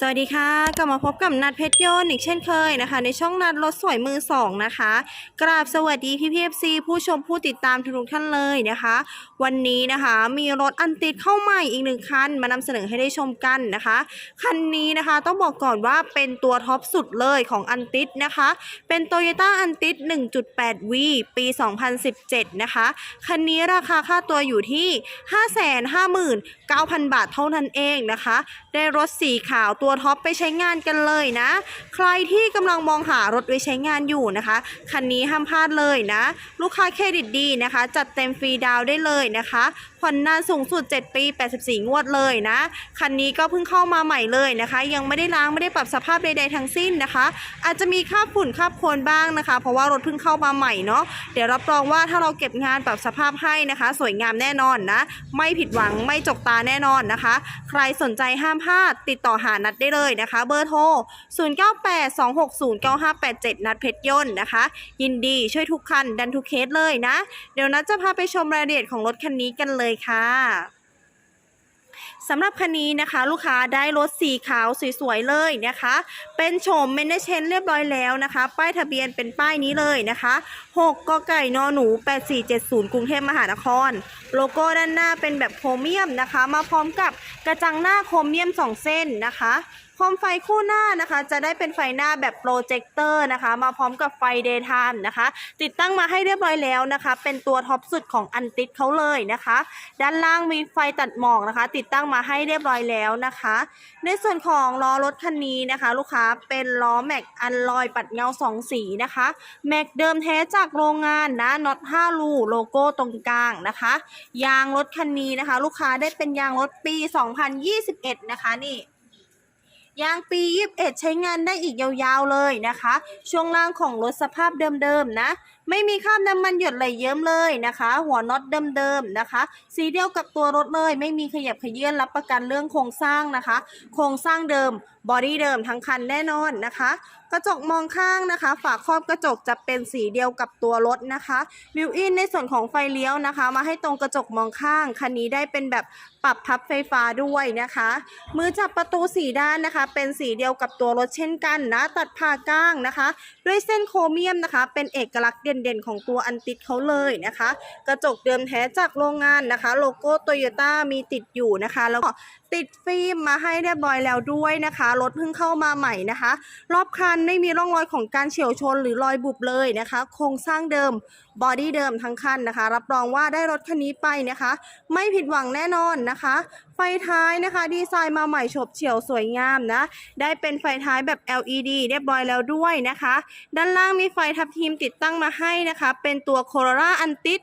สวัสดีค่ะกลับมาพบกับนัดเพชรยนต์อีกเช่นเคยนะคะ ในช่องนัดรถสวยมือสองนะคะ กราบสวัสดีพี่พีเอฟซีผู้ชมผู้ติดตามทุกท่านเลยนะคะ วันนี้นะคะมีรถอันติดเข้าใหม่อีกหนึ่งคัน มานำเสนอให้ได้ชมกันนะคะ คันนี้นะคะต้องบอกก่อนว่าเป็นตัวท็อปสุดเลยของอันติดนะคะ เป็น Toyota อันติด 1.8V ปี 2017 นะคะ คันนี้ราคาค่าตัวอยู่ที่ 559,000 บาทเท่านั้นเองนะคะ ได้รถสีขาวตัวัวท็อปไปใช้งานกันเลยนะ ใครที่กำลังมองหารถไว้ใช้งานอยู่นะคะ คันนี้ห้ามพลาดเลยนะ ลูกค้าเครดิตดีนะคะ จัดเต็มฟรีดาวได้เลยนะคะผ่อนนานสูงสุด 7 ปี 84 งวดเลยนะ คันนี้ก็เพิ่งเข้ามาใหม่เลยนะคะ ยังไม่ได้ล้างไม่ได้ปรับสภาพใดๆทั้งสิ้นนะคะ อาจจะมีคราบฝุ่นคราบโคลนบ้างนะคะ เพราะว่ารถเพิ่งเข้ามาใหม่เนาะเดี๋ยวรับรองว่าถ้าเราเก็บงานปรับสภาพให้นะคะ สวยงามแน่นอนนะ ไม่ผิดหวังไม่จกตาแน่นอนนะคะ ใครสนใจห้ามพลาดติดต่อหานัดได้เลยนะคะ เบอร์โทร 0982609587 นัดเพชรยนต์นะคะ ยินดีช่วยทุกคันดันทุกเคสเลยนะ เดี๋ยวนัดจะพาไปชมรายละเอียดของรถคันนี้กันเลยค่ะ สำหรับคันนี้นะคะลูกค้าได้รถสีขาวสวยๆเลยนะคะ เป็นโฉมเมนเชนเรียบร้อยแล้วนะคะ ป้ายทะเบียนเป็นป้ายนี้เลยนะคะ6กไก่นอหนู 8470 กรุงเทพมหานคร โลโก้ด้านหน้าเป็นแบบโครเมียมนะคะ มาพร้อมกับกระจังหน้าโครเมียม 2 เส้นนะคะ คมไฟคู่หน้านะคะ จะได้เป็นไฟหน้าแบบโปรเจคเตอร์นะคะ มาพร้อมกับไฟเดย์ไทม์นะคะ ติดตั้งมาให้เรียบร้อยแล้วนะคะ เป็นตัวท็อปสุดของอันติดเขาเลยนะคะ ด้านล่างมีไฟตัดหมอกนะคะ ติดตั้งมาให้เรียบร้อยแล้วนะคะ ในส่วนของล้อรถคันนี้นะคะ ลูกค้าเป็นล้อแม็กอันลอยปัดเงาสองสีนะคะแม็กเดิมแท้จากโรงงานนะน็อต5รูโลโก้ตรงกลางนะคะ ยางรถคันนี้นะคะ ลูกค้าได้เป็นยางรถปี 2021 นะคะนี่ ยางปี 21 ใช้งานได้อีกยาวๆเลยนะคะ ช่วงล่างของรถสภาพเดิมๆนะ ไม่มีคราบน้ำมันหยดไหลเยิ้มเลยนะคะ หัวน็อตเดิมๆนะคะ สีเดียวกับตัวรถเลย ไม่มีขยับขยื่นรับประกันเรื่องโครงสร้างนะคะ โครงสร้างเดิมบอดี้เดิมทั้งคันแน่นอนนะคะ กระจกมองข้างนะคะ ฝาครอบกระจกจะเป็นสีเดียวกับตัวรถนะคะบิวอินในส่วนของไฟเลี้ยวนะคะ มาให้ตรงกระจกมองข้างคันนี้ได้เป็นแบบปรับพับไฟฟ้าด้วยนะคะ มือจับประตูสีด้านนะคะ เป็นสีเดียวกับตัวรถเช่นกันนะ ตัดผ่าก้างนะคะ ด้วยเส้นโครเมียมนะคะ เป็นเอกลักษณ์เด่นๆ ของตัวอันติดเขาเลยนะคะ กระจกเดิมแท้จากโรงงานนะคะ โลโก้โตโยต้ามีติดอยู่นะคะ แล้วก็ ติดฟิล์มมาให้เรียบร้อยแล้วด้วยนะคะรถเพิ่งเข้ามาใหม่นะคะ รอบคันไม่มีร่องรอยของการเฉียวชนหรือรอยบุบเลยนะคะ โครงสร้างเดิมบอดี้เดิมทั้งคันนะคะ รับรองว่าได้รถคันนี้ไปนะคะ ไม่ผิดหวังแน่นอนนะคะ ไฟท้ายนะคะ ดีไซน์มาใหม่ฉบเฉี่ยวสวยงามนะ ได้เป็นไฟท้ายแบบ LED เรียบร้อยแล้วด้วยนะคะ ด้านล่างมีไฟทับทิมติดตั้งมาให้นะคะ เป็นตัว Corolla Antit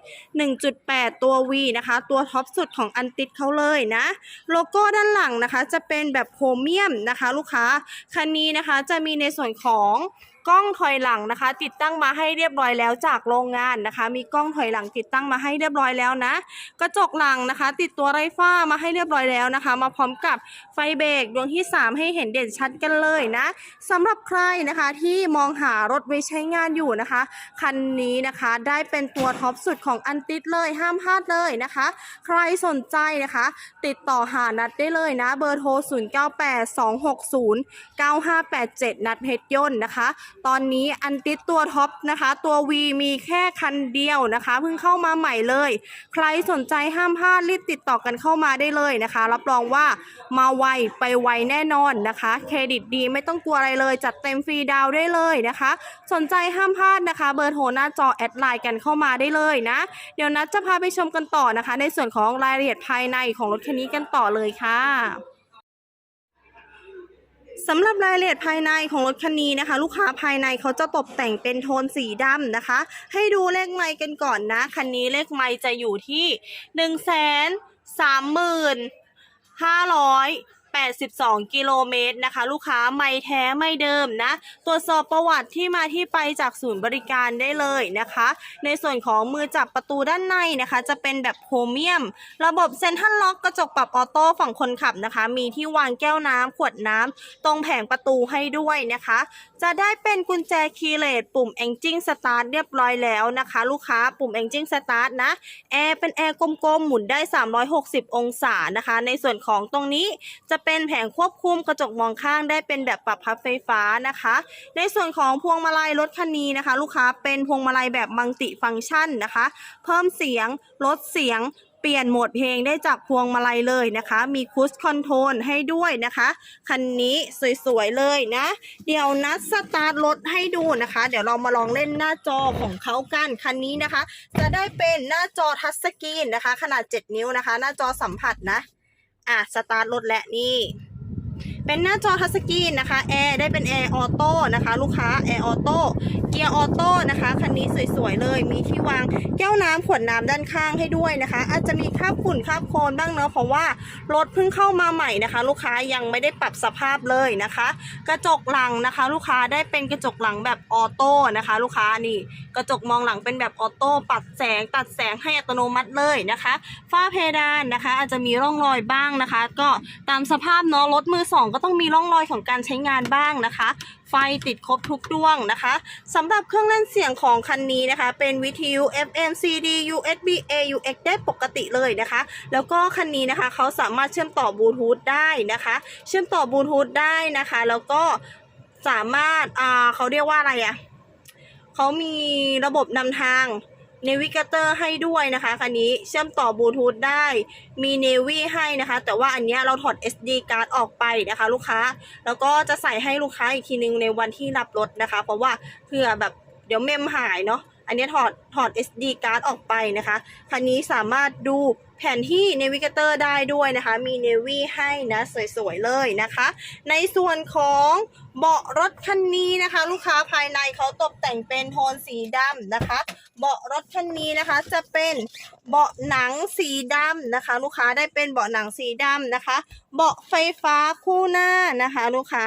1.8 ตัว V นะคะ ตัวท็อปสุดของ Antit เขาเลยนะ โลโก้ด้านหลังนะคะจะเป็นแบบโครเมียมนะคะ ลูกค้าคันนี้นะคะจะมีในส่วนของ กล้องถอยหลังนะคะ ติดตั้งมาให้เรียบร้อยแล้วจากโรงงานนะคะ มีกล้องถอยหลังติดตั้งมาให้เรียบร้อยแล้วนะ กระจกหลังนะคะ ติดตัวไรฟ้ามาให้เรียบร้อยแล้วนะคะ มาพร้อมกับไฟเบรกดวงที่ 3 ให้เห็นเด่นชัดกันเลยนะสำหรับใครนะคะที่มองหารถไว้ใช้งานอยู่นะคะ คันนี้นะคะได้เป็นตัวท็อปสุดของอันติดเลยห้ามพลาดเลยนะคะ ใครสนใจนะคะ ติดต่อหานัดได้เลยนะ เบอร์โทร 0982609587 นัดเพชรยนต์นะคะ ตอนนี้อันติดตัวท็อปนะคะ ตัว V มีแค่คันเดียวนะคะเพิ่งเข้ามาใหม่เลย ใครสนใจห้ามพลาดรีบติดต่อกันเข้ามาได้เลยนะคะ รับรองว่ามาไวไปไวแน่นอนนะคะ เครดิตดีไม่ต้องกลัวอะไรเลย จัดเต็มฟรีดาวได้เลยนะคะ สนใจห้ามพลาดนะคะ เบอร์โทรหน้าจอแอดไลน์กันเข้ามาได้เลยนะ เดี๋ยวนัดจะพาไปชมกันต่อนะคะ ในส่วนของรายละเอียดภายในของรถคันนี้กันต่อเลยค่ะ สำหรับรายละเอียดภายในของรถคันนี้นะคะ ลูกค้าภายในเขาจะตกแต่งเป็นโทนสีดำนะคะ ให้ดูเลขไมค์กันก่อนนะ คันนี้เลขไมค์จะอยู่ที่หนึ่งแสนสามหมื่นห้าร้อย 82 กิโลเมตรนะคะ ลูกค้าไม่แท้ไม่เดิมนะ ตรวจสอบประวัติที่มาที่ไปจากศูนย์บริการได้เลยนะคะ ในส่วนของมือจับประตูด้านในนะคะ จะเป็นแบบโครเมียม ระบบเซ็นทรัลล็อกกระจกปรับออโต้ฝั่งคนขับนะคะ มีที่วางแก้วน้ำขวดน้ำตรงแผงประตูให้ด้วยนะคะ จะได้เป็นกุญแจคีย์เลสปุ่ม Engine Start เรียบร้อยแล้วนะคะ ลูกค้าปุ่ม Engine Start นะแอร์เป็นแอร์กลมๆหมุนได้ 360 องศานะคะ ในส่วนของตรงนี้จะเป็นแผงควบคุมกระจกมองข้างได้เป็นแบบปรับพับไฟฟ้านะคะ ในส่วนของพวงมาลัยรถคันนี้นะคะ ลูกค้าเป็นพวงมาลัยแบบมัลติฟังก์ชันนะคะ เพิ่มเสียงลดเสียงเปลี่ยนโหมดเพลงได้จากพวงมาลัยเลยนะคะ มีคูสคอนโทรลให้ด้วยนะคะ คันนี้สวยๆเลยนะ เดี๋ยวนัดสตาร์ทรถให้ดูนะคะ เดี๋ยวเรามาลองเล่นหน้าจอของเขากัน คันนี้นะคะ จะได้เป็นหน้าจอทัชสกรีนนะคะ ขนาด 7 นิ้วนะคะ หน้าจอสัมผัสนะ อะสตาร์ทรถและนี่ เป็นหน้าจอทัชสกรีนนะคะแอร์ได้เป็นแอร์ออโต้นะคะ ลูกค้าแอร์ออโต้เกียร์ออโต้นะคะคันนี้สวยๆเลย มีที่วางแก้วน้ำขวดน้ำด้านข้างให้ด้วยนะคะ อาจจะมีคราบฝุ่นคราบโคลนบ้างเนาะเพราะว่ารถเพิ่งเข้ามาใหม่นะคะ ลูกค้ายังไม่ได้ปรับสภาพเลยนะคะ กระจกหลังนะคะ ลูกค้าได้เป็นกระจกหลังแบบออโต้นะคะ ลูกค้านี่กระจกมองหลังเป็นแบบออโต้ปัดแสงตัดแสงให้อัตโนมัติเลยนะคะ ฝ้าเพดานนะคะ อาจจะมีร่องรอยบ้างนะคะ ก็ตามสภาพเนาะรถมือสองก็ต้องมีร่องรอยของการใช้งานบ้างนะคะ ไฟติดครบทุกดวงนะคะสำหรับเครื่องเล่นเสียงของคันนี้นะคะ เป็นวิทยุ FM CD USB AUX ได้ปกติเลยนะคะ แล้วก็คันนี้นะคะเขาสามารถเชื่อมต่อบลูทูธได้นะคะ เชื่อมต่อบลูทูธได้นะคะ แล้วก็สามารถอ่าเขาเรียกว่าอะไรอะเขามีระบบนำทาง เนวิเกเตอร์ให้ด้วยนะคะคันนี้เชื่อมต่อบลูทูธได้มีเนวีให้นะคะ แต่ว่าอันเนี้ยเราถอด SD card ออกไปนะคะ ลูกค้า แล้วก็จะใส่ให้ลูกค้าอีกทีนึงในวันที่รับรถนะคะ เพราะว่าเผื่อแบบเดี๋ยวเมมหายเนาะอันเนี้ยถอดถอด SD card ออกไปนะคะคันนี้สามารถดู แผนที่เนวิเกเตอร์ได้ด้วยนะคะ มีเนวีให้นะสวยๆเลยนะคะ ในส่วนของเบาะรถคันนี้นะคะ ลูกค้าภายในเขาตกแต่งเป็นโทนสีดำนะคะ เบาะรถคันนี้นะคะจะเป็นเบาะหนังสีดำนะคะ ลูกค้าได้เป็นเบาะหนังสีดำนะคะ เบาะไฟฟ้าคู่หน้านะคะ ลูกค้า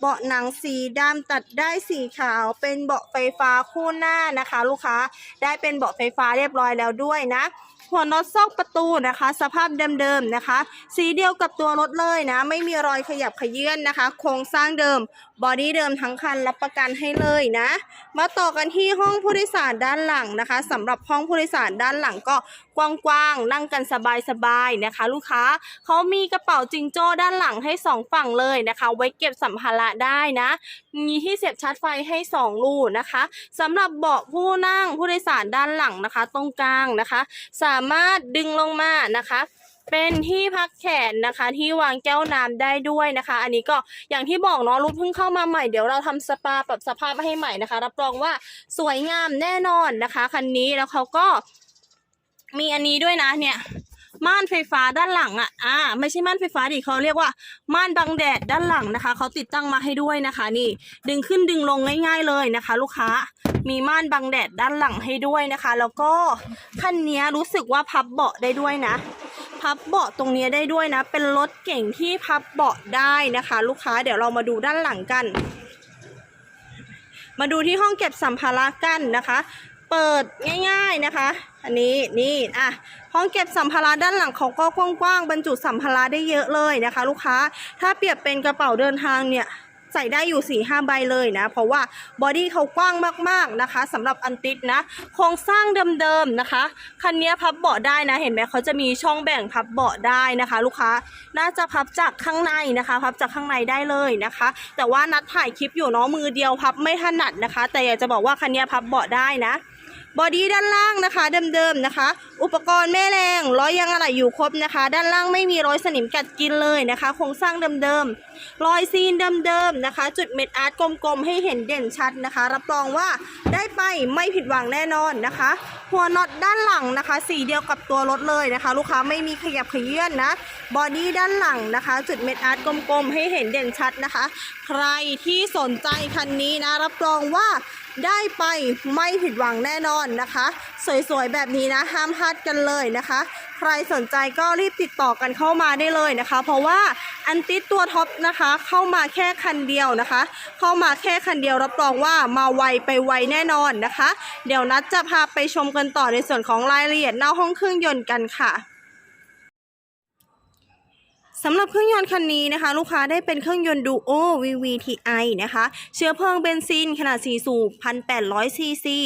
เบาะหนังสีดำตัดได้สีขาว เป็นเบาะไฟฟ้าคู่หน้านะคะ ลูกค้าได้เป็นเบาะไฟฟ้าเรียบร้อยแล้วด้วยนะหัวน็อตซอกประตูนะคะ สภาพเดิมๆนะคะ สีเดียวกับตัวรถเลยนะ ไม่มีรอยขยับขยื่นนะคะ โครงสร้างเดิม บอดี้เดิมทั้งคันรับประกันให้เลยนะ มาต่อกันที่ห้องผู้โดยสารด้านหลังนะคะสำหรับห้องผู้โดยสารด้านหลังก็ กว้างๆนั่งกันสบายๆนะคะ ลูกค้าเขามีกระเป๋าจิงโจ้ด้านหลังให้สองฝั่งเลยนะคะ ไว้เก็บสัมภาระได้นะ มีที่เสียบชาร์จไฟให้สองรูนะคะสำหรับเบาะผู้นั่งผู้โดยสารด้านหลังนะคะ ตรงกลางนะคะ สามารถดึงลงมานะคะเป็นที่พักแขนนะคะที่วางแก้วน้ำได้ด้วยนะคะ อันนี้ก็อย่างที่บอกเนาะรุ่นเพิ่งเข้ามาใหม่เดี๋ยวเราทำสปาปรับสภาพให้ใหม่นะคะ รับรองว่าสวยงามแน่นอนนะคะ คันนี้แล้วเขาก็ มีอันนี้ด้วยนะเนี่ยม่านไฟฟ้าด้านหลังอะ อ่า ไม่ใช่ม่านไฟฟ้าดิเขาเรียกว่าม่านบังแดดด้านหลังนะคะ เขาติดตั้งมาให้ด้วยนะคะ นี่ ดึงขึ้นดึงลงง่าย ๆเลยนะคะ ลูกค้า มีม่านบังแดดด้านหลังให้ด้วยนะคะ แล้วก็คันนี้รู้สึกว่าพับเบาะได้ด้วยนะ พับเบาะตรงนี้ได้ด้วยนะ เป็นรถเก่งที่พับเบาะได้นะคะ ลูกค้า เดี๋ยวเรามาดูด้านหลังกัน มาดูที่ห้องเก็บสัมภาระกันนะคะ เปิดง่าย ๆนะคะ อันนี้นี่อะห้องเก็บสัมภาระด้านหลังเขาก็กว้างๆบรรจุสัมภาระได้เยอะเลยนะคะ ลูกค้าถ้าเปรียบเป็นกระเป๋าเดินทางเนี่ยใส่ได้อยู่4ี่ห้าใบเลยนะ เพราะว่าบอดี้เขากว้างมากๆนะคะสำหรับอันติดนะ โครงสร้างเดิมๆนะคะ คันนี้พับเบาะได้นะ เห็นไหมเขาจะมีช่องแบ่งพับเบาะได้นะคะ ลูกค้าน่าจะพับจากข้างในนะคะ พับจากข้างในได้เลยนะคะ แต่ว่านัดถ่ายคลิปอยู่เนาะมือเดียวพับไม่ถนัดนะคะ แต่อยากจะบอกว่าคันนี้พับเบาะได้นะ บอดี้ด้านล่างนะคะเดิมๆนะคะ อุปกรณ์แม่แรงร้อยยางอะไหล่อยู่ครบนะคะ ด้านล่างไม่มีรอยสนิมกัดกินเลยนะคะโครงสร้างเดิมๆรอยซีนเดิมๆนะคะ จุดเม็ดอาร์ตกลมๆให้เห็นเด่นชัดนะคะ รับรองว่าได้ไปไม่ผิดหวังแน่นอนนะคะ หัวน็อตด้านหลังนะคะ สีเดียวกับตัวรถเลยนะคะ ลูกค้าไม่มีขยับขยื่นนะบอดี้ด้านหลังนะคะ จุดเม็ดอาร์ตกลมๆให้เห็นเด่นชัดนะคะ ใครที่สนใจคันนี้นะรับรองว่า ได้ไปไม่ผิดหวังแน่นอนนะคะ สวยๆแบบนี้นะห้ามพลาดกันเลยนะคะ ใครสนใจก็รีบติดต่อกันเข้ามาได้เลยนะคะ เพราะว่าอันติดตัวท็อปนะคะ เข้ามาแค่คันเดียวนะคะ เข้ามาแค่คันเดียวรับรองว่ามาไวไปไวแน่นอนนะคะ เดี๋ยวนัดจะพาไปชมกันต่อในส่วนของรายละเอียดหน้าห้องเครื่องยนต์กันค่ะ สำหรับเครื่องยนต์คันนี้นะคะ ลูกค้าได้เป็นเครื่องยนต์ Duo VVTi นะคะ เชื้อเพลิงเบนซินขนาด 4 สูบ 1,800 ซีซี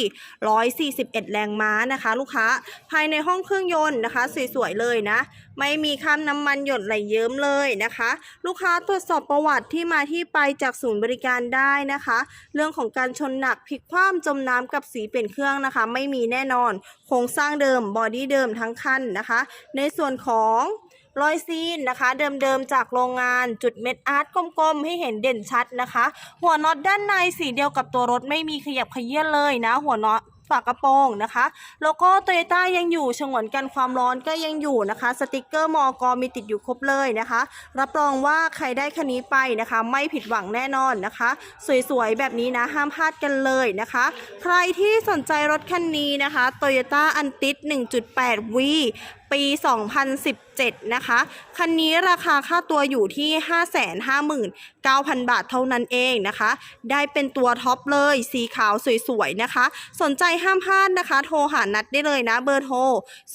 141 แรงม้านะคะ ลูกค้าภายในห้องเครื่องยนต์นะคะ สวยๆ เลยนะ ไม่มีคราบน้ำมันหยดไหลเยิ้มเลยนะคะ ลูกค้าตรวจสอบประวัติที่มาที่ไปจากศูนย์บริการได้นะคะ เรื่องของการชนหนักพลิกคว่ำจมน้ำกับสีเปลี่ยนเครื่องนะคะ ไม่มีแน่นอนโครงสร้างเดิมบอดี้เดิมทั้งคันนะคะ ในส่วนของ รอยซีนนะคะ เดิมๆจากโรงงานจุดเม็ดอาร์ตกลมๆ ให้เห็นเด่นชัดนะคะ หัวน็อตด้านในสีเดียวกับตัวรถไม่มีขยับขยื่นเลยนะ หัวน็อตฝากระโปรงนะคะโลโก้โตโยต้ายังอยู่ฉงวนกันความร้อนก็ยังอยู่นะคะ สติกเกอร์มอกมีติดอยู่ครบเลยนะคะ รับรองว่าใครได้คันนี้ไปนะคะ ไม่ผิดหวังแน่นอนนะคะ สวยๆ แบบนี้นะห้ามพลาดกันเลยนะคะ ใครที่สนใจรถคันนี้นะคะ Toyota a n t i s 1.8V ปี 2017 นะคะ คันนี้ราคาค่าตัวอยู่ที่ 559,000 บาทเท่านั้นเองนะคะ ได้เป็นตัวท็อปเลย สีขาวสวยๆนะคะ สนใจห้ามพลาดนะคะ โทรหานัดได้เลยนะเบอร์โทร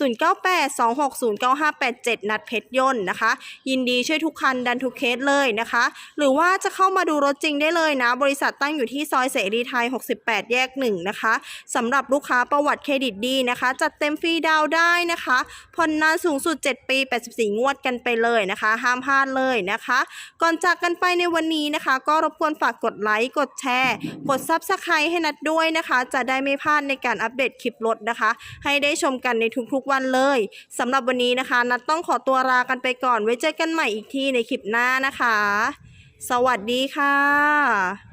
0982609587 นัดเพชรยนต์นะคะ ยินดีช่วยทุกคันดันทุกเคสเลยนะคะ หรือว่าจะเข้ามาดูรถจริงได้เลยนะ บริษัทตั้งอยู่ที่ซอยเสรีไทย 68 แยก 1 นะคะสำหรับลูกค้าประวัติเครดิตดีนะคะ จัดเต็มฟรีดาวได้นะคะผ่อนนานสูงสุด 7 ปี 84 งวดกันไปเลยนะคะ ห้ามพลาดเลยนะคะ ก่อนจากกันไปในวันนี้นะคะ ก็รบกวนฝากกดไลค์ กดแชร์ กด Subscribe ให้นัดด้วยนะคะ จะได้ไม่พลาดในการอัปเดตคลิปรถนะคะ ให้ได้ชมกันในทุกๆวันเลยสำหรับวันนี้นะคะ นัดต้องขอตัวลากันไปก่อนไว้เจอกันใหม่อีกทีในคลิปหน้านะคะ สวัสดีค่ะ